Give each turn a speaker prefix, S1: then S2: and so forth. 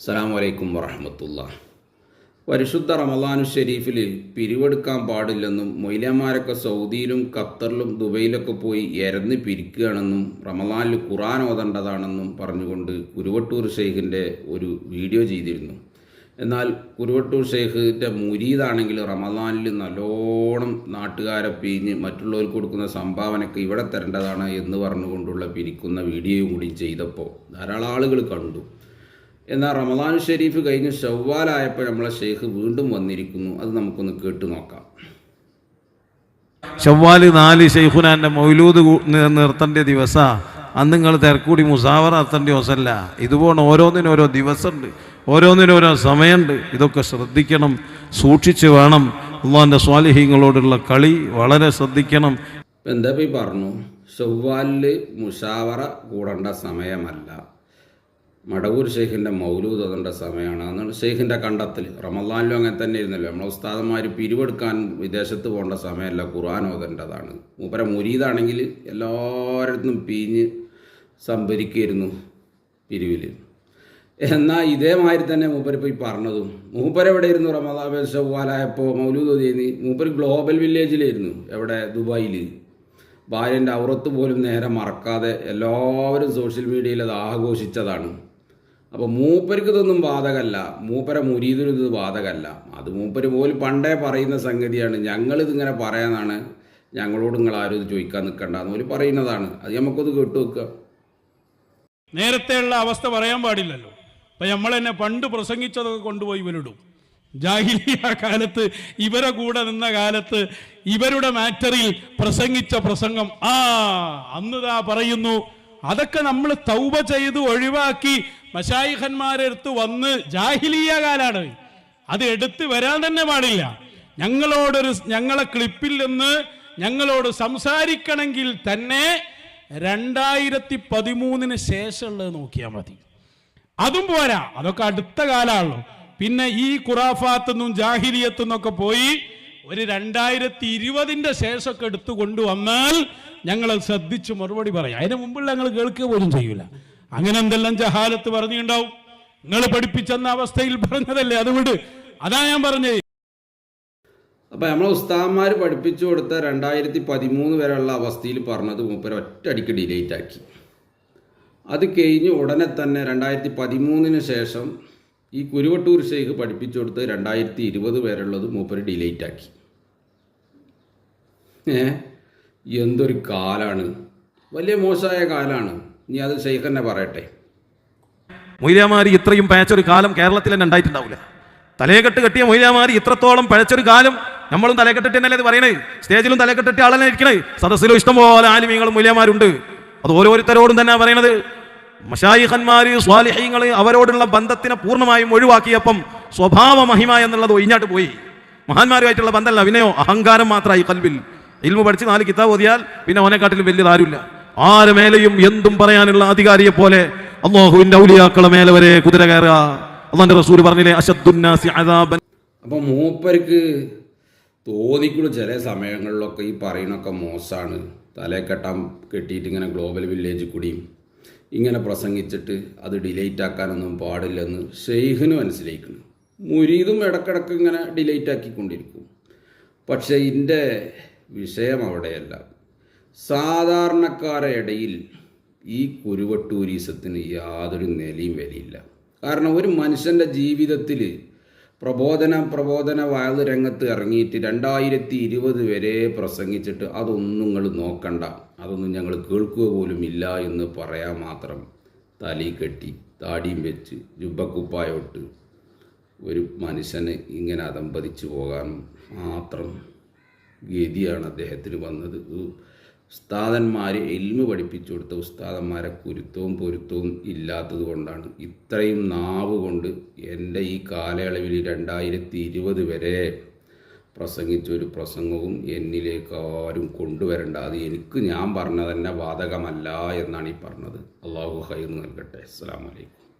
S1: അസ്സലാമു വലൈക്കും വറഹമത്തുള്ള. പരിശുദ്ധ റമദാനു ഷെരീഫിൽ പിരിവെടുക്കാൻ പാടില്ലെന്നും മൊയ്ലന്മാരൊക്കെ സൗദിയിലും ഖത്തറിലും ദുബൈയിലൊക്കെ പോയി എരന്ന് പിരിക്കുകയാണെന്നും റമദാനിൽ ഖുറാൻ ഓതേണ്ടതാണെന്നും പറഞ്ഞുകൊണ്ട് കുരുവട്ടൂർ ഷെയ്ഖിന്റെ ഒരു വീഡിയോ ചെയ്തിരുന്നു. എന്നാൽ കുരുവട്ടൂർ ഷെയ്ഖിന്റെ മുരീദാണെങ്കിൽ റമദാനിൽ നല്ലോണം നാട്ടുകാരെ പിരിഞ്ഞ് മറ്റുള്ളവർക്ക് കൊടുക്കുന്ന സംഭാവനയൊക്കെ ഇവിടെ തരേണ്ടതാണ് എന്ന് പറഞ്ഞുകൊണ്ടുള്ള പിരിക്കുന്ന വീഡിയോയും കൂടി ചെയ്തപ്പോൾ ധാരാളം ആളുകൾ കണ്ടു. എന്നാൽ റമദാൻ ഷെരീഫ് കഴിഞ്ഞ് ഷവ്വാലായപ്പോൾ നമ്മളെ ഷെയ്ഖ് വീണ്ടും വന്നിരിക്കുന്നു. അത് നമുക്കൊന്ന് കേട്ടു നോക്കാം.
S2: ഷവ്വാൽ നാല് ഷെയ്ഖുനാന്റെ മൗലൂദ് നിർത്തേണ്ട ദിവസ. അന്ന് നിങ്ങൾ തിരക്കൂടി മുസാവർ നടത്തേണ്ട ദിവസമല്ല ഇതുപോലെ ഓരോന്നിനും ഓരോ ദിവസമുണ്ട്. ഓരോന്നിനും ഓരോ സമയമുണ്ട്. ഇതൊക്കെ ശ്രദ്ധിക്കണം. സൂക്ഷിച്ച് വേണം. അള്ളാഹിന്റെ സ്വാലിഹ്യങ്ങളോടുള്ള കളി വളരെ ശ്രദ്ധിക്കണം.
S1: എന്താ പോയി പറഞ്ഞു? ഷവ്വാലിൽ മുഷാവറ കൂടേണ്ട സമയമല്ല. മടവൂർ ഷെയ്ഖിന്റെ മൗലൂദ് അതേണ്ട സമയമാണ്? അതാണ് ഷെയ്ഖിന്റെ കണ്ടെത്തൽ റമദാനിലും അങ്ങനെ തന്നെ ഇരുന്നല്ലോ നമ്മളെ ഉസ്താദന്മാർ പിരിവെടുക്കാൻ വിദേശത്ത് പോകേണ്ട സമയമല്ല. ഖുർആൻ ഓതേണ്ടതാണ് മൂപ്പര മുരീദാണെങ്കിൽ എല്ലായിടത്തും പിരിഞ്ഞ് സംഭരിക്കായിരുന്നു പിരിവിൽ എന്നാൽ ഇതേമാതിരി തന്നെ മൂപ്പര് പോയി പറഞ്ഞതും. മൂപ്പര് എവിടെയായിരുന്നു റമദാൻ ഷവ്വാലായപ്പോൾ മൗലൂദ് ഓതിയെന്ന് മൂപ്പര് ഗ്ലോബൽ വില്ലേജിലായിരുന്നു എവിടെ? ദുബായിൽ ഭാര്യന്റെ ഔറത്ത് പോലും നേരെ മറക്കാതെ എല്ലാവരും സോഷ്യൽ മീഡിയയിൽ അത് ആഘോഷിച്ചതാണ്. അപ്പോൾ മൂപ്പർക്ക് ഇതൊന്നും ബാധകമല്ല മൂപ്പര മുരീതിനും ഇത് ബാധകമല്ല അത് മൂപ്പര് പോലും പണ്ടേ പറയുന്ന സംഗതിയാണ്. ഞങ്ങളിതിങ്ങനെ പറയാനാണ്. ഞങ്ങളോട് നിങ്ങൾ ആരും ഇത് ചോദിക്കാൻ നിൽക്കണ്ടെന്ന് പോലും പറയുന്നതാണ്. അത് നമുക്കൊന്ന് കേട്ടു വെക്കുക
S3: നേരത്തെയുള്ള അവസ്ഥ പറയാൻ പാടില്ലല്ലോ. അപ്പൊ നമ്മൾ തന്നെ പണ്ട് പ്രസംഗിച്ചതൊക്കെ കൊണ്ടുപോയി ഇവരിടും. ജാഹിലിയ കാലത്ത് ഇവരെ കൂടെ നിന്ന കാലത്ത് ഇവരുടെ മാറ്ററിൽ പ്രസംഗിച്ച പ്രസംഗം. ആ അന്നുതാ പറയുന്നു അതൊക്കെ നമ്മൾ തൗബ ചെയ്ത് ഒഴിവാക്കി മഷായിഖന്മാരെ അടുത്ത് വന്ന് ജാഹിലീയ കാലാണ് അത് എടുത്ത് വരാൻ തന്നെ പാടില്ല. ഞങ്ങളോടൊരു ഞങ്ങളെ ക്ലിപ്പിൽ നിന്ന് ഞങ്ങളോട് സംസാരിക്കണമെങ്കിൽ തന്നെ രണ്ടായിരത്തി പതിമൂന്നിന് ശേഷമുള്ളത് നോക്കിയാൽ മതി. അതും പോരാ. അതൊക്കെ അടുത്ത കാലമാണല്ലോ. പിന്നെ ഈ ഖുറാഫാത്തുനിന്നും ജാഹിലിയത്തുനിന്നൊക്കെ പോയി ഒരു രണ്ടായിരത്തി ഇരുപതിന്റെ ശേഷമൊക്കെ എടുത്തു കൊണ്ടുവന്നാൽ ഞങ്ങൾ ശ്രദ്ധിച്ച് മറുപടി പറയാം. അതിന് മുമ്പുള്ള ഞങ്ങൾ കേൾക്കുക പോലും ചെയ്യൂല. അങ്ങനെ എന്തെല്ലാം ജഹാലത്ത് പറഞ്ഞിട്ടുണ്ടാവും നിങ്ങൾ പഠിപ്പിച്ചെന്ന അവസ്ഥയിൽ പറഞ്ഞതല്ലേ? അതുകൊണ്ട് അതാ ഞാൻ പറഞ്ഞേ
S1: അപ്പോൾ നമ്മളെ ഉസ്താദന്മാർ പഠിപ്പിച്ചു കൊടുത്ത രണ്ടായിരത്തി പതിമൂന്ന് വരെയുള്ള അവസ്ഥയിൽ പറഞ്ഞത് മൂപ്പര് ഒറ്റയടിക്ക് ഡിലേറ്റ് ആക്കി. അത് കഴിഞ്ഞ് ഉടനെ തന്നെ രണ്ടായിരത്തി പതിമൂന്നിന് ശേഷം ഈ കുരുവട്ടൂർ ഷെയ്ഖ് പഠിപ്പിച്ചു കൊടുത്ത് രണ്ടായിരത്തി ഇരുപത് വരെയുള്ളത് മൂപ്പര് ഡിലേറ്റ് ആക്കി. ഏ? എന്തൊരു കാലാണ്. വലിയ മോശമായ കാലാണ്. ഇനി അത് ഷെയ്ഖ് തന്നെ പറയട്ടെ.
S2: മൊയ്ലാമാരി ഇത്രയും പഴച്ചൊരു കാലം കേരളത്തിൽ തന്നെ ഉണ്ടായിട്ടുണ്ടാവില്ല തലയെക്കെട്ട് കെട്ടിയ മൊയ്ലാമാരി ഇത്രത്തോളം പഴച്ചൊരു കാലം നമ്മളും തലക്കെട്ടിട്ട് തന്നെയല്ലേ ഇത് പറയണേ? സ്റ്റേജിലും തലക്കെട്ടിട്ട് ആളെന്നെ ഇരിക്കണേ? സദസ്സിലും ഇഷ്ടംപോലെ ആലിമീങ്ങളും മൊയ്ലാമാരുണ്ട്. അത് ഓരോരുത്തരോടും തന്നെ പറയണത്. മഷായിഖന്മാര് സ്വാലിഹ്യങ്ങൾ അവരോടുള്ള ബന്ധത്തിനെ പൂർണമായും ഒഴിവാക്കിയപ്പം സ്വഭാവ മഹിമ എന്നുള്ളത് ഒഴിഞ്ഞാട്ട് പോയി. മഹാന്മാരുമായിട്ടുള്ള ബന്ധമല്ല വിനയോ അഹങ്കാരം മാത്രമായി കൽവിൽ. ഇൽമു പഠിച്ച് നാല് കിതാബ് ഓതിയാൽ പിന്നെ ഓനെക്കാട്ടിലും വലിയത് ആരുമില്ല ആര് മേലെയും എന്തും പറയാനുള്ള അധികാരിയെ പോലെ അള്ളാഹുവിന്റെ ഔലിയാക്കളെ മേലെ വരെ കുതിര കയറുക. അള്ളാന്റെ റസൂൽ പറഞ്ഞില്ലേ അശദ്ദുന്നാസി അദാബൻ.
S1: അപ്പോൾ മൂപ്പർക്ക് തോന്നിക്കുള്ളൂ ചില സമയങ്ങളിലൊക്കെ ഈ പറയണൊക്കെ മോശമാണ് തലേ കെട്ടാൻ കെട്ടിയിട്ട് ഇങ്ങനെ ഗ്ലോബൽ വില്ലേജിൽ കൂടിയും ഇങ്ങനെ പ്രസംഗിച്ചിട്ട് അത് ഡിലേറ്റ് ആക്കാനൊന്നും പാടില്ലെന്ന് ഷെയ്ഖിന് മനസ്സിലായിക്കുന്നു മുരീതും ഇടക്കിടക്ക് ഇങ്ങനെ ഡിലേറ്റ് ആക്കിക്കൊണ്ടിരിക്കും. പക്ഷേ ഇതിന്റെ വിഷയം അവിടെയല്ല. സാധാരണക്കാരുടെ ഇടയിൽ ഈ കുരുവട്ടൂരീസത്തിന് യാതൊരു നിലയും വിലയില്ല. കാരണം ഒരു മനുഷ്യന്റെ ജീവിതത്തിൽ പ്രബോധന പ്രബോധന വയത് രംഗത്ത് ഇറങ്ങിയിട്ട് രണ്ടായിരത്തി ഇരുപത് വരെ പ്രസംഗിച്ചിട്ട് അതൊന്നും നിങ്ങൾ നോക്കണ്ട. അതൊന്നും ഞങ്ങൾ കേൾക്കുക പോലും ഇല്ല എന്ന് പറയാൻ മാത്രം തലി കെട്ടി താടിയും വെച്ച് ജുബക്കുപ്പായോട്ട് ഒരു മനുഷ്യന് ഇങ്ങനെ അതമ്പതിച്ചു പോകാൻ മാത്രം ഗതിയാണ് അദ്ദേഹത്തിന് വന്നത്. ഉസ്താദന്മാർ എൽമ് പഠിപ്പിച്ചു കൊടുത്ത ഉസ്താദന്മാരെ കുരുത്തവും പൊരുത്തവും ഇല്ലാത്തത് കൊണ്ടാണ്. ഇത്രയും നാവ് കൊണ്ട് എന്റെ ഈ കാലയളവിൽ രണ്ടായിരത്തി ഇരുപത് വരെ പ്രസംഗിച്ച ഒരു പ്രസംഗവും എന്നിലേക്ക് ആരും കൊണ്ടുവരണ്ട. അത് എനിക്ക് ഞാൻ പറഞ്ഞത് തന്നെ ബാധകമല്ല എന്നാണ് ഈ പറഞ്ഞത്. അള്ളാഹു ഹൈർ നൽകട്ടെ. അസ്സാം വലൈക്കും